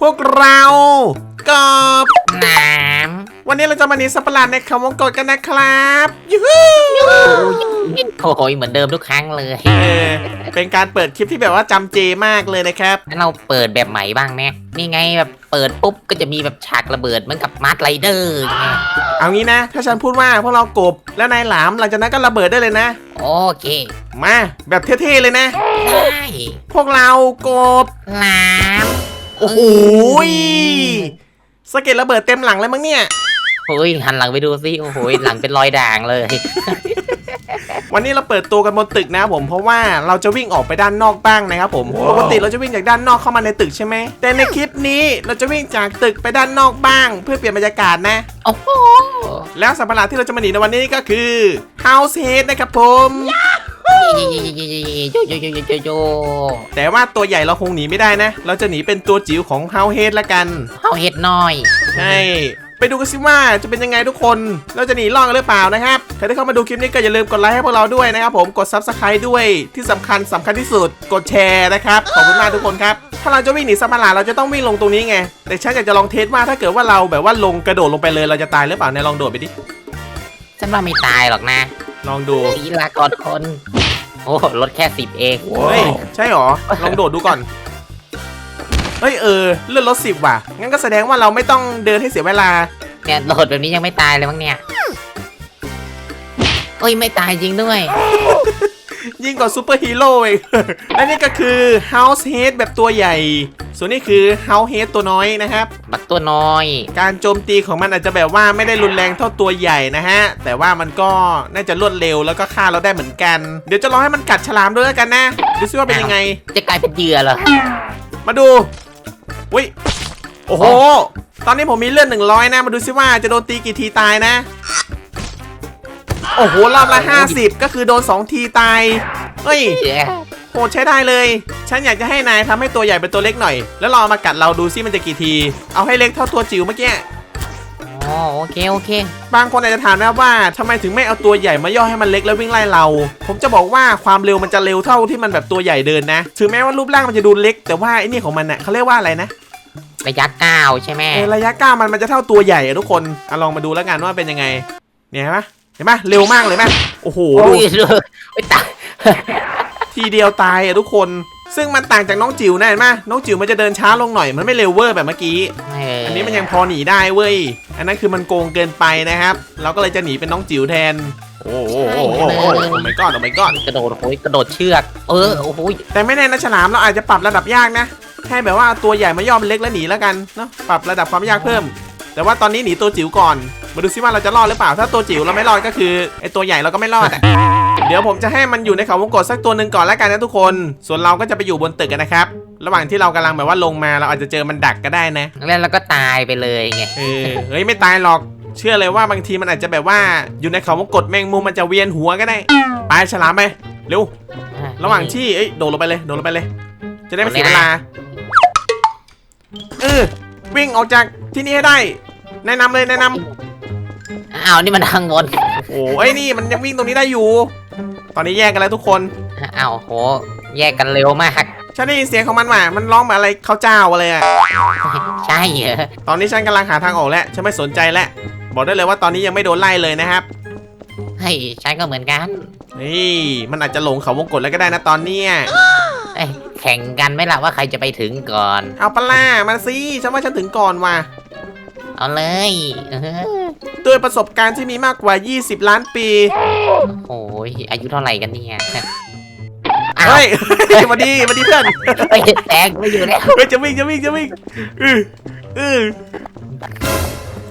พวกเรากบน้วันนี้เราจะมาหนีสัตว์ประหลาดในเขาวงกตกันนะครับยูฮูำโอ้ยเหมือนเดิมทุกครั้งเลยเออเป็นการเปิดคลิปที่แบบว่าจำเจมากเลยนะครับ งั้นเราเปิดแบบใหม่บ้างไหมนี่ไงแบบเปิดปุ๊บก็จะมีแบบฉากระเบิดเหมือนกับมาร์ทไรเดอร์ไงเอางี้นะ ถ้าฉันพูดว่าพวกเรากบแล้วนายหลามหลังจากนั้นก็ระเบิดได้เลยนะ โอเค มาแบบเท่ๆเลยนะ ได้ พวกเรากบน้ โอ้โหยสะเก็ดระเบิดเต็มหลังเลยมั้งเนี่ยำโอ้ยหันหลังไปดูสิโอ้โหหลังเป็นรอยด่างเลย วันนี้เราเปิดตัวกันบนตึกนะครับผมเพราะว่าเราจะวิ่งออกไปด้านนอกบ้างนะครับผมปกติเราจะวิ่งจากด้านนอกเข้ามาในตึกใช่ไหมแต่ในคลิปนี้เราจะวิ่งจากตึกไปด้านนอกบ้าง เพื่อเปลี่ยนบรรยากาศนะ โอ้โหแล้วสัตว์ประหลาดที่เราจะมาหนีในวันนี้ก็คือ House Head นะครับผมโยโย โยแต่ว่าตัวใหญ่เราคงหนีไม่ได้นะ เราจะหนีเป็นตัวจิ๋วของ House Head ละกัน เอาเห็ดน้อย ใช่ ไปดูกันสิว่าจะเป็นยังไงทุกคน เราจะหนีรอดกันหรือเปล่านะครับ ใครที่เข้ามาดูคลิปนี้ก็อย่าลืมกดไลค์ให้พวกเราด้วยนะครับผม กด Subscribe ด้วย ที่สำคัญสำคัญที่สุด กดแชร์นะครับ ขอบคุณมากทุกคนครับ ถ้าเราจะวิ่งหนีสัตว์ประหลาดเราจะต้องวิ่งลงตรงนี้ไง แต่ฉันอยากจะลองเทสว่าถ้าเกิดว่าเราแบบว่าลงกระโดดลงไปเลยเราจะตายหรือเปล่าเนี่ยลองโดดไปดิ ฉันว่าไม่ตายหรอกนะ ลองดูศีลากรคน โอ้ลดแค่สิบเองเฮ้ย ใช่หรอ ลองโดดดูก่อน เฮ้ยเออเลื่อนรถสิบว่ะ งั้นก็แสดงว่าเราไม่ต้องเดินให้เสียเวลา เนี่ยโดดแบบนี้ยังไม่ตายเลยมั้งเนี่ย โอ้ยไม่ตายจริงด้วย ยิ่งกว่าซูเปอร์ฮีโร่อีกและนี่ก็คือ House Head แบบตัวใหญ่ ส่วนนี้คือ House Head ตัวน้อยนะครับ บักตัวน้อย การโจมตีของมันอาจจะแบบว่าไม่ได้รุนแรงเท่าตัวใหญ่นะฮะ แต่ว่ามันก็น่าจะรวดเร็วแล้วก็ฆ่าเราได้เหมือนกัน เดี๋ยวจะลองให้มันกัดฉลามด้วยแล้วกันนะดูซิว่าเป็นยังไง จะกลายเป็นเหยื่อเหรอ มาดูอุ้ยโอ้โห ตอนนี้ผมมีเลือดหนึ่งร้อยนะ มาดูซิว่าจะโดนตีกี่ทีตายนะ โอ้โหรอบละ 50 ก็คือโดน 2 ทีตาย เฮ้ยโหใช้ได้เลย ฉันอยากจะให้นายทำให้ตัวใหญ่เป็นตัวเล็กหน่อย แล้วลองเอามากัดเราดูซิมันจะกี่ที เอาให้เล็กเท่าตัวจิ๋วเมื่อกี้อ๋อโอเคโอเค บางคนอาจจะถามนะครับว่าทำไมถึงไม่เอาตัวใหญ่มาย่อให้มันเล็กแล้ววิ่งไล่เรา ผมจะบอกว่าความเร็วมันจะเร็วเท่าที่มันแบบตัวใหญ่เดินนะ ถึงแม้ว่ารูปร่างมันจะดูเล็ก แต่ว่าไอ้นี่ของมันน่ะเขาเรียกว่าอะไรนะ ระยะก้าวใช่ไหมเออระยะก้าวมันมันจะเท่าตัวใหญ่อะทุกคนอะลองมาดูแล้วกันว่าเป็นยังไง เนี่ยเห็นปะเห็นปะเร็วมากเลยไหมโอ้โหโอ้ดูยดูไม่ตายทีเดียวตายอะทุกคน ซึ่งมันต่างจากน้องจิ๋วนะเห็นปะน้องจิ๋วมันจะเดินช้าลงหน่อยมันไม่เร็วเวอร์แบบเมื่อกี้ อันนี้มันยังพอหนีได้เว้ย อันนั้นคือมันโกงเกินไปนะครับ เราก็เลยจะหนีเป็นน้องจิ๋วแทน โอ้โหโอ้โหโอ้โหโอ้โหไม่ก้อนโอ้ไม่ก้อนกระโดดโอ้ยกระโดดเชือก เออโอ้โหแต่ไม่แน่นะฉลามเราอาจจะปรับระดับยากนะให้แบบว่าตัวใหญ่มาย่อมนเล็กแล้วหนีแล้วกันเนาะปรับระดับความยากเพิ่ม แต่ว่าตอนนี้หนีตัวจิ๋วก่อน มาดูซิว่าเราจะรอดหรือเปล่า ถ้าตัวจิ๋วเราไม่รอดก็คือไอตัวใหญ่เราก็ไม่รอดอะเดี๋ยวผมจะให้มันอยู่ในเขาวงกตสักตัวหนึ่งก่อนแล้วกันนะทุกคน ส่วนเราก็จะไปอยู่บนตึกกันนะครับ ระหว่างที่เรากำลังแบบว่าลงมาเราอาจจะเจอมันดักก็ได้นะแล้วเราก็ตายไปเลยไง เออ เฮ้ยไม่ตายหรอก เชื่อเลยว่าบางทีมันอาจจะแบบว่าอยู่ในเขาวงกตแมงมุมมันจะเวียนหัวก็ได้ ไปฉลามไป เร็ว ระหว่างที่เอ้ยโดดลงไปเลย โดดลงไปเลย จะได้ไม่เสียเวลา เออวิ่งออกจากที่นี่ให้ได้ แนะนำเลยแนะนำ อ้าวนี่มันทางบนโอ้ยนี่มันยังวิ่งตรงนี้ได้อยู่ ตอนนี้แยกกันแล้วทุกคน อ้าวโห แยกกันเร็วมาก ฉันได้ยินเสียงของมันว่ะมันร้องแบบอะไรข้าวเจ้าอะไรอะใช่เหรอตอนนี้ฉันกำลังหาทางออกแล้ว ฉันไม่สนใจแล้ว บอกได้เลยว่าตอนนี้ยังไม่โดนไล่เลยนะครับ เฮ้ยฉันก็เหมือนกัน นี่มันอาจจะหลงเขาวงกตแล้วก็ได้นะตอนเนี้ยเอ้ยแข่งกันไหมล่ะว่าใครจะไปถึงก่อน เอาปะล่ามาสิฉันว่าฉันถึงก่อนว่ะ เอาเลยเออด้วยประสบการณ์ที่มีมากกว่า 20 ล้านปี โอ้ยอายุเท่าไหร่กันเนี่ยอ้าวเฮ้ยมาดีมาดีเพื่อนเฮ้ยแตกไม่อยู่แล้วเฮ้ยจะวิ่งจะวิ่งจะวิ่งเออเออ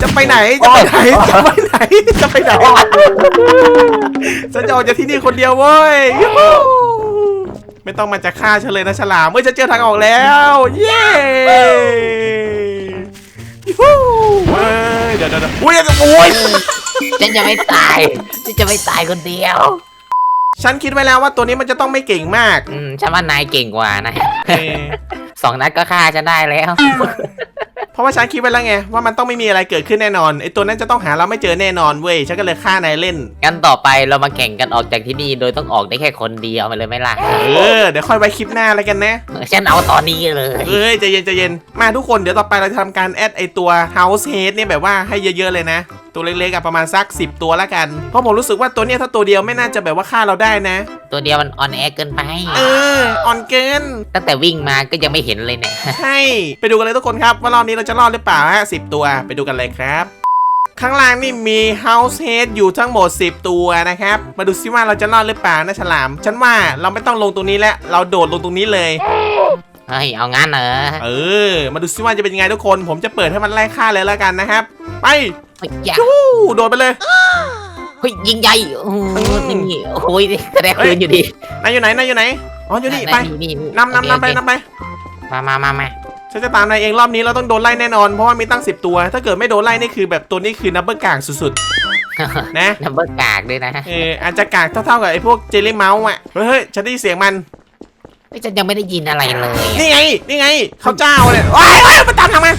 จะไปไหนจะไปไหนจะไปไหนจะไปไหนฉันจะออกจากที่นี่คนเดียวเว้ยยูฮูไม่ต้องมาจะฆ่าฉันเลยนะฉลามเมื่อฉันเจอทางออกแล้ว เย้ยูฮู เฮ้ยเดี๋ยวเดี๋ยวเดี๋ยวอุ้ยโอ้ยฉันจะไม่ตายฉันจะไม่ตายคนเดียวฉันคิดไว้แล้วว่าตัวนี้มันจะต้องไม่เก่งมาก อืมฉันว่านายเก่งกว่านะเออสองนัดก็ฆ่าฉันได้แล้ว เพราะว่าฉันคิดไว้แล้วไงว่ามันต้องไม่มีอะไรเกิดขึ้นแน่นอนไอตัวนั้นจะต้องหาเราไม่เจอแน่นอนเว้ยฉันก็เลยฆ่านายเล่น งั้นต่อไปเรามาแข่งกันออกจากที่นี่โดยต้องออกได้แค่คนเดียวมาเลยไหมล่ะเออเดี๋ยวค่อยไว้คลิปหน้าแล้วกันนะ ฉันเอาตอนนี้เลยเอ้ยใจเย็นใจเย็นมาทุกคนเดี๋ยวต่อไปเราจะทำการแอดไอตัว House Head เนี่ยแบบว่าให้เยอะๆเลยนะ ตัวเล็กๆอะประมาณสัก 10 ตัวละกัน เพราะผมรู้สึกว่าตัวเนี้ยถ้าตัวเดียวไม่น่าจะแบบว่าฆ่าเราได้นะ ตัวเดียวมันออนแอร์เกินไป เอออ่อนเกิน ตั้งแต่วิ่งมาก็ยังไม่เห็นเลยเนี่ย ใช่ไปดูกันเลยทุกคนครับ ว่ารอบนี้เราจะรอดหรือเปล่าฮะสิตัวไปดูกันเลยครับ ข้างล่างนี่มี House Head อยู่ทั้งหมด 10 ตัวนะครับ มาดูซิว่าเราจะรอดหรือเปล่านะฉลาม ฉันว่าเราไม่ต้องลงตรงนี้แล้วเราโดดลงตรงนี้เลย เฮ้ย เอางั้นเหรอ เออ มาดูซิว่าจะเป็นยังไงทุกคน ผมจะเปิดให้มันไล่ฆ่าเลยแล้วกันนะครับ ไป เฮ้ยอย่าวู้โดดไปเลย เฮ้ยยิงใหญ่โอ้โหนี่โอ้ยแสดงคืนอยู่ดีนายอยู่ไหนนายอยู่ไหน อ๋ออยู่นี่ไปนี่นำนำนำไปนำไป มามามามาฉันจะตามนายเองรอบนี้เราต้องโดนไล่แน่นอนเพราะว่ามีตั้ง10ตัว ถ้าเกิดไม่โดนไล่นี่คือแบบตัวนี้คือนับเบิลกากสุดๆ นะนัมเบอร์กากด้วยนะ เอออาจจะกากเท่าๆกับไอ้พวกเจลลี่เมาส์อะ เฮ้ยเฮ้ยฉันได้ยินเสียงมันเฮ้ยฉันยังไม่ได้ยินอะไรเลย นี่ไง นี่ไงเขาเจ้าเลยว้ายว้ายมันตามหลังมา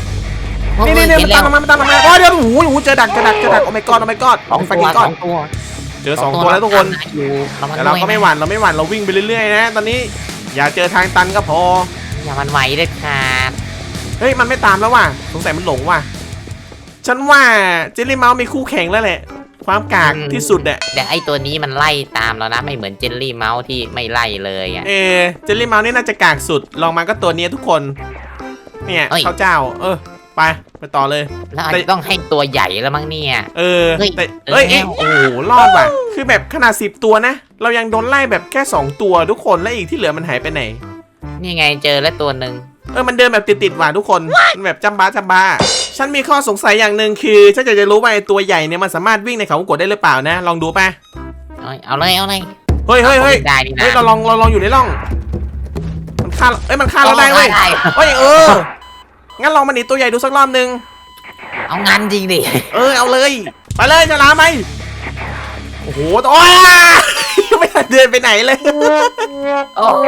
นี่นี่นี่มันตามหลังมามันตามหลังมาโอ้ยเดี๋ยวโอ้โหโอ้โหเจอดักเจอดักเจอดักโอ้ไม่กอดโอ้ไม่กอดสองไฟตัวกินสก้ออนงตัวเจอสองตัวแล้วทุกคน อยู่แต่เราก็ไม่หวั่นเราไม่หวั่นเราวิ่งไปเรื่อยๆนะ ตอนนี้อย่าเจอทางตันก็พอ อย่ามันไหวเด็ดขาดเฮ้ย มันไม่ตามแล้วว่ะ สงสัยมันหลงว่ะ ฉันว่าเจลลี่เมาส์มีคู่แข่งแล้วแหละ ความกากที่สุดอะแต่ไอตัวนี้มันไล่ตามเรานะไม่เหมือนเจลลี่เมาส์ที่ไม่ไล่เลยอะ เออเจลลี่เมาส์นี่น่าจะกากสุด ลองมาก็ตัวเนี้ยทุกคน เนี่ยเอ้ย เขาเจ้า เออ ไปไปต่อเลย แล้วอาจจะต้องให้ตัวใหญ่แล้วมั้งเนี่ย เออเฮ้ยแต่เออเอ้ยแล้เอ้ยวโอ้โหรอดว่ะ คือแบบขนาดสิบตัวนะ เรายังโดนไล่แบบแค่สองตัวทุกคนและอีกที่เหลือมันหายไปไหน นี่ไงเจอแล้วตัวหนึ่งเออ มันเดินแบบติดๆว่ะทุกคนมันแบบจำบ้าจำบ้า ฉันมีข้อสงสัยอย่างหนึ่งคือฉันอยากจะรู้ว่าไอ้ตัวใหญ่เนี่ยมันสามารถวิ่งในเขาวงกดได้หรือเปล่านะ ลองดูป่ะ เอาเอาเลยเอาเลยเฮ้ยเฮ้ยเฮ้ยอาได้นี่นะเฮ้ยเราลองเราลองอยู่ในร่อง มันฆ่าเอ้ยมันฆ่าเราได้เว้ยได้เฮ้ยเออ งั้นลองมาหนีตัวใหญ่ดูสักรอบนึงเอางานจริงดิ เออเอาเลย ไปเลยฉลามไปโอ้โหตัวอ้าไม่ทันเดินไปไหนเลย โอ้โห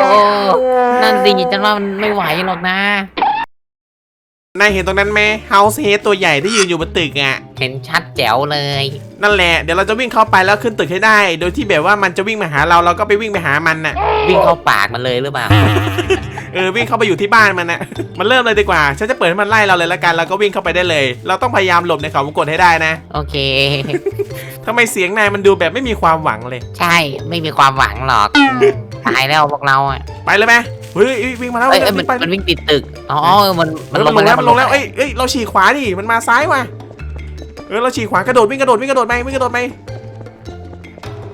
นั่นสิฉันว่ามันไม่ไหวหรอกนะ นายเห็นตรงนั้นไหมเฮาส์เฮดตัวใหญ่ที่ยืนอยู่บนตึกอะ เห็นชัดแจ๋วเลย นั่นแหละ เดี๋ยวเราจะวิ่งเข้าไปแล้วขึ้นตึกให้ได้ โดยที่แบบว่ามันจะวิ่งมาหาเราเราก็ไปวิ่งไปหามันน่ะ วิ่งเข้าปากมันเลยหรือเปล่า เออวิ่งเข้าไปอยู่ที่บ้านมันน่ะมันเริ่มเลยดีกว่า ฉันจะเปิดให้มันไล่เราเลยละกัน แล้วก็วิ่งเข้าไปได้เลย เราต้องพยายามหลบในเขาวงกดให้ได้นะโอเค ทำไมเสียงนายมันดูแบบไม่มีความหวังเลย ใช่ไม่มีความหวังหรอกตายแล้วพวกเราอะไปเลยไหมเฮ้ยเอ้ยวิ่งมาแล้วเอ้ยเอ้ยมัวิ่นงไปมันวิ่งติดตึกอ๋อมันมันลงแล้วมันลงแล้วเอ้ยเอ้ยเราฉีกขวาดิมันมาซ้ายว่ะเออเราฉีกขวากระโดดวิ่งกระโดดวิ่งกระโดดไปวิ่งกระโดดไป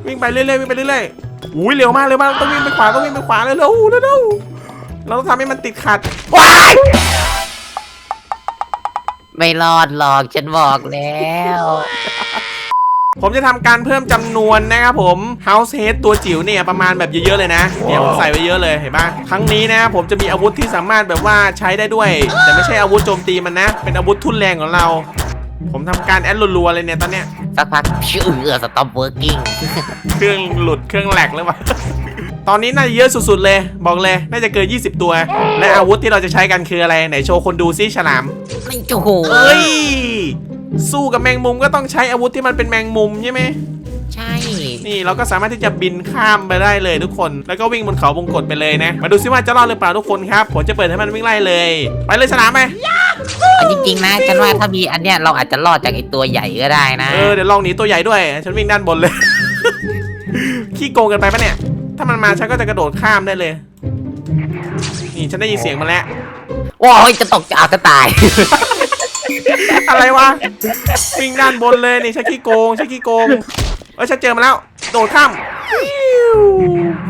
วิ่งไปเรื่อยๆวิ่งไปเรื่อยๆอุ้ยเร็วมากเร็วมากต้องวิ่งไปขวาต้องวิ่งไปขวาเร็วๆเร็วๆ เร็วๆเราต้องทำให้มันติดขัดว้ายไม่รอดหรอกฉันบอกแล้ว ผมจะทำการเพิ่มจำนวนนะครับผม House Head ตัวจิ๋วเนี่ยประมาณแบบเยอะๆเลยนะ เนี่ยผมใส่ไว้เยอะเลยเห็นปะครั้งนี้นะผมจะมีอาวุธที่สามารถแบบว่าใช้ได้ด้วย แต่ไม่ใช่อาวุธโจมตีมันนะ เป็นอาวุธทุ่นแรงของเรา ผมทำการแอดรัวๆเลยเนี่ยตอนเนี้ยสักพักชื่อเออสต็อปเวิร์กิ่งเครื่องหลุดเครื่องแหลกหรือเปล่า ตอนนี้น่าจะเยอะสุดๆเลย บอกเลยน่าจะเกิน 20 ตัว และอาวุธที่เราจะใช้กันคืออะไรไหนโชว์คนดูซิฉลามไม่โอ้โหเอ้ยสู้กับแมงมุมก็ต้องใช้อาวุธที่มันเป็นแมงมุมใช่ไหมใช่ นี่เราก็สามารถที่จะบินข้ามไปได้เลยทุกคน แล้วก็วิ่งบนเขาวงกตไปเลยนะ มาดูซิว่าจะรอดหรือเปล่าทุกคนครับ ผมจะเปิดให้มันวิ่งไล่เลย ไปเลยฉลามไปเอาจริงๆนะฉันว่าถ้ามีอันเนี้ยเราอาจจะรอดจากไอตัวใหญ่ก็ได้นะ เออเดี๋ยวลองหนีตัวใหญ่ด้วย ฉันวิ่งด้านบนเลย ขี้โกงกันไปปะเนี่ย ถ้ามันมาฉันก็จะกระโดดข้ามได้เลย นี่ฉันได้ยินเสียงมันแล้ว ว้าวจะตกจะเอาจะตาย อะไรวะวิ่งด้านบนเลยนี่ฉันขี้โกงฉันขี้โกงเออฉันเจอมาแล้ว โดดข้าม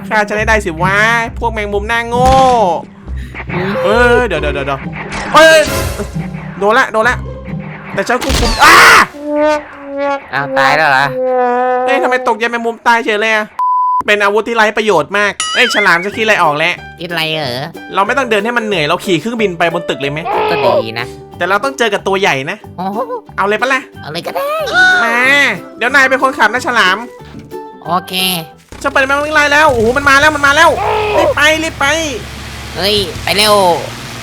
ข้าฉันได้ได้สิวะพวกแมงมุมหน้าโง่เออเดี๋ยวเดี๋ยวเดี๋ยวเดี๋ยวเฮ้ยโดนละโดนละแต่ฉันควบคุมอ้าเอาตายแล้วเหรอเอ้ยทำไมตกยายแมงมุมตายเฉยเลยอะ เป็นอาวุธที่ไร้ประโยชน์มากเอ้ยฉลามจะคิดอะไรออกแล้ว คิดอะไรเหรอเราไม่ต้องเดินให้มันเหนื่อยเราขี่เครื่องบินไปบนตึกเลยไหม ก็ดีนะแต่เราต้องเจอกับตัวใหญ่นะ โอ้โหเอาเลยปะล่ะ เอาเลยก็ได้ มา เดี๋ยวนายเป็นคนขับนะฉลามโอเค จะเปิดแมงวิ่งไล่แล้ว โอ้โห มันมาแล้ว มันมาแล้ว รีบไป รีบไป เฮ้ย ไปเร็ว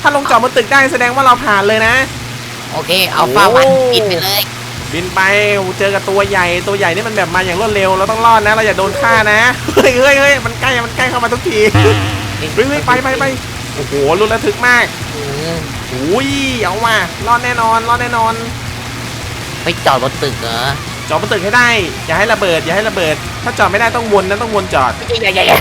ถ้าลงจอดบนตึกได้แสดงว่าเราผ่านเลยนะ โอเค เอาฟ้าวันปิดไปเลย บินไปเจอกับตัวใหญ่ตัวใหญ่นี่มันแบบมาอย่างรวดเร็วเราต้องรอดนะเราอย่าโดนฆ่านะเฮ้ยเฮ้ยเฮ้ยมันใกล้มันใกล้เข้ามาทุกทีเฮ้ยเฮ้ยไปไปไปโอ้โหรุนระทึกมากเอออุ้ยเอาว่ะรอดแน่นอนรอดแน่นอนไปจอดบนตึกเหรอจอดบนตึกให้ได้ อย่าให้ระเบิด อย่าให้ระเบิด ถ้าจอดไม่ได้ต้องวนนะต้องวนจอดใหญ่ใหญ่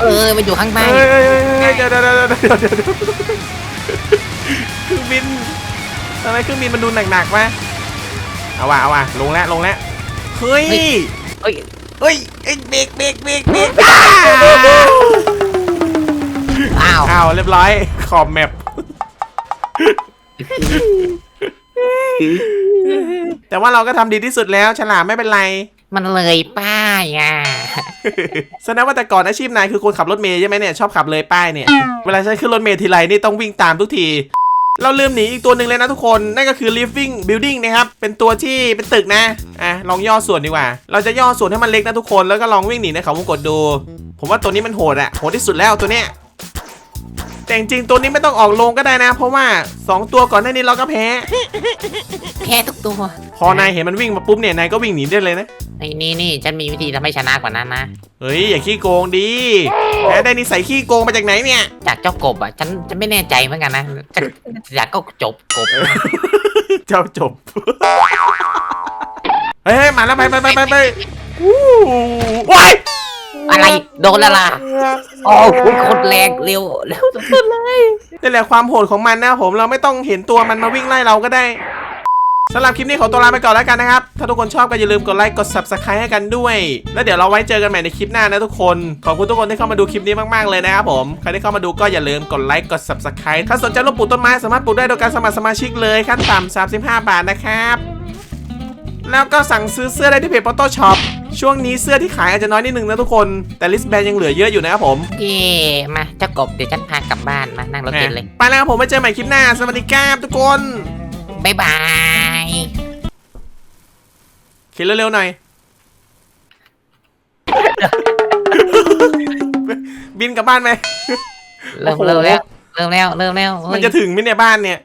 เออมันอยู่ข้างใต้เฮ้ยเฮ้ยเฮ้ยเฮ้ยเดี๋ยวเดี๋ยวเดี๋ยว ทำไมเครื่องบินมันดูหนักๆวะเอาว่ะเอาว่ะลงแล้วลงแล้วเฮ้ยเฮ้ยเฮ้ยเอ้ยเบรกเบรกเบรกเบรกอ้าวอ้าวเรียบร้อยขอบแมปแต่ว่าเราก็ทำดีที่สุดแล้ว ฉลามไม่เป็นไร มันเลยป้ายอะแสดงว่าแต่ก่อนอาชีพนายคือคนขับรถเมย์ใช่ไหมเนี่ยชอบขับเลยป้ายเนี่ย เวลาฉันขึ้นรถเมย์ทีไรนี่ต้องวิ่งตามทุกที เราลืมหนีอีกตัวหนึ่งเลยนะทุกคน นั่นก็คือ living building นะครับ เป็นตัวที่เป็นตึกนะ อะ ลองย่อส่วนดีกว่า เราจะย่อส่วนให้มันเล็กนะทุกคน แล้วก็ลองวิ่งหนีในเขาวงกดดู ผมว่าตัวนี้มันโหดอะโหดที่สุดแล้วตัวเนี้ย แต่จริงๆตัวนี้ไม่ต้องออกโรงก็ได้นะ เพราะว่า 2 ตัวก่อนหน้านี้เราก็แพ้แค่ทุกตัวพอนายเห็นมันวิ่งมาปุ๊บเนี่ยนายก็วิ่งหนีได้เลยนะ ไอ้นี่นี่ฉันมีวิธีทำให้ชนะกว่านั้นนะเฮ้ยอย่าขี้โกงดิแพ้ได้นิสัยขี้โกงมาจากไหนเนี่ย จากเจ้ากบอะฉันฉันไม่แน่ใจเหมือนกันนะฉันอยากก็จบกบเจ้าจบเฮ้ยเฮ้ยมาแล้วไปไปไปไปไปวู้ว้าย อะไรโดนและล่ะโอ้โหโคนแรงเร็วเร็วสุดๆเลยนี่แหละความโหดของมันนะผมเราไม่ต้องเห็นตัวมันมาวิ่งไล่เราก็ได้สำหรับคลิปนี้ขอตัวลาไปก่อนแล้วกันนะครับ ถ้าทุกคนชอบก็อย่าลืมกดไลค์ กด subscribe ให้กันด้วย แล้วเดี๋ยวเราไว้เจอกันใหม่ในคลิปหน้านะทุกคน ขอบคุณทุกคนที่เข้ามาดูคลิปนี้มากๆเลยนะครับผม ใครที่เข้ามาดูก็อย่าลืมกดไลค์ กด subscribe ถ้าสนใจร่วมปลูกต้นไม้สามารถปลูกได้โดยการสมัครสมาชิกเลยขั้นต่ำ35 บาทนะครับ แล้วก็สั่งซื้อเสื้อได้ที่เพจ Photo Shop ช่วงนี้เสื้อที่ขายอาจจะน้อยนิดนึงนะทุกคน แต่ลิสต์แบนยังเหลือเยอะอยู่นะครับผม เย่มาเจ้ากบเดี๋ยวฉันพากลับบ้านมานั่งรถเข็นเลย ไปแล้วครับผมไว้เจอใหม่คลิปหน้า สวัสดีครับทุกคนบ๊ายบายเขียนเร็วๆหน่อย บินกลับบ้านไหมเริ่มโอ้โหเริ่มแล้วเริ่มแล้วเริ่มแล้วมันจะถึงไหมเนี่ยบ้านเนี่ย